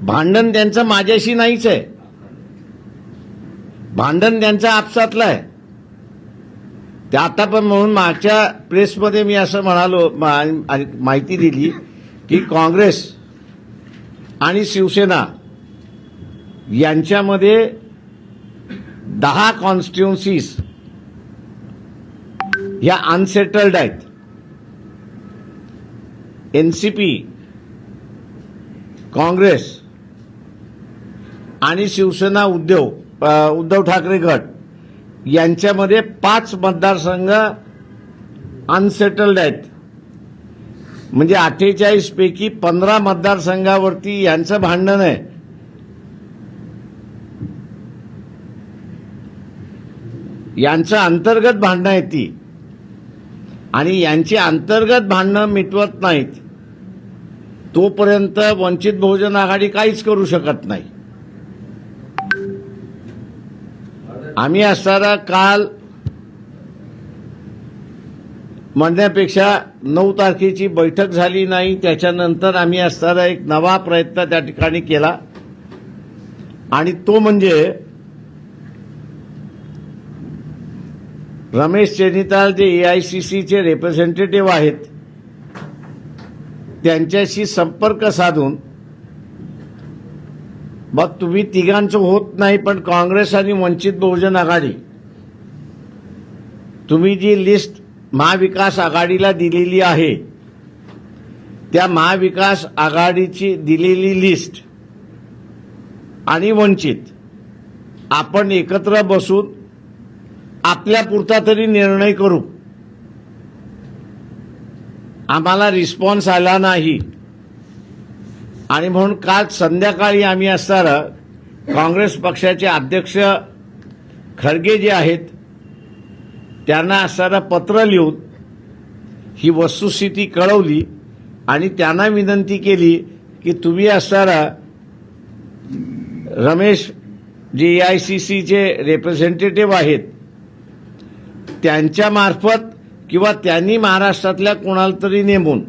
भांडण त्यांचं माझ्याशी नाहीच आहे. भांडण त्यांचं आपसातलं आहे. ते आता पण म्हणून मागच्या प्रेसमध्ये मी असं म्हणालो माहिती दिली की काँग्रेस आणि शिवसेना यांच्यामध्ये दहा कॉन्स्टिट्युन्सीज ह्या अनसेटल्ड आहेत. एन सी पी काँग्रेस आणि शिवसेना उद्योग उद्धव ठाकरे गट यांच्यामध्ये पाच मतदारसंघ अनसेटल्ड आहेत. म्हणजे अठ्ठेचाळीस पैकी पंधरा मतदारसंघावरती यांचं भांडण आहे. यांचं अंतर्गत भांडणं आहेत ती. आणि यांची अंतर्गत भांडणं मिटवत नाहीत. तोपर्यंत वंचित बहुजन आघाडी काहीच करू शकत नाही. आम्ही असताना काल म्हणण्यापेक्षा नऊ तारखेची बैठक झाली नाही त्याच्यानंतर आम्ही असताना एक नवा प्रयत्न त्या ठिकाणी केला. आणि तो म्हणजे Ramesh Chennithala J A I C सीचे रिप्रेझेंटेटिव्ह आहेत त्यांच्याशी संपर्क साधून मग तुम्ही तिघांचं होत नाही पण काँग्रेस आणि वंचित बहुजन आघाडी. तुम्ही जी लिस्ट महाविकास आघाडीला दिलेली आहे त्या महाविकास आघाडीची दिलेली लिस्ट आणि वंचित आपण एकत्र बसून आपल्या पुरता तरी निर्णय करू. आम्हाला रिस्पॉन्स आला नाही. आणि म्हणून काल संध्याकाळी आम्ही असणारं काँग्रेस पक्षाचे अध्यक्ष खडगे जे आहेत त्यांना असणारं पत्र लिहून ही वस्तुस्थिती कळवली आणि त्यांना विनंती केली की तुम्ही असणारा Ramesh J A I C सीचे रिप्रेझेंटेटिव्ह आहेत त्यांच्यामार्फत किंवा त्यांनी महाराष्ट्रातल्या कोणाला तरी नेमून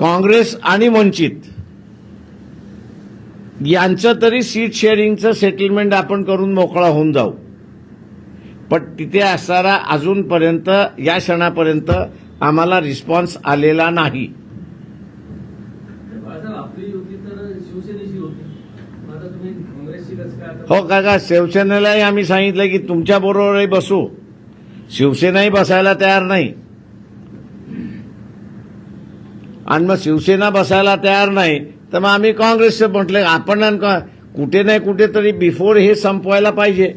काँग्रेस आणि वंचित. यांचं तरी सीट शेअरिंगचं सेटलमेंट आपण करून मोकळा होऊन जाऊ. पण तिथे असणारा अजूनपर्यंत या क्षणापर्यंत आम्हाला रिस्पॉन्स आलेला नाही. हो काका शिवसेनेलाही आम्ही सांगितलं की तुमच्या बरोबरही बसू. शिवसेनाही बसायला तयार नाही. आणि मग शिवसेना बसायला तयार नाही तर मग आम्ही काँग्रेसचं म्हटलं आपण आणि का- कुठे नाही कुठेतरी बिफोर हे संपवायला पाहिजे.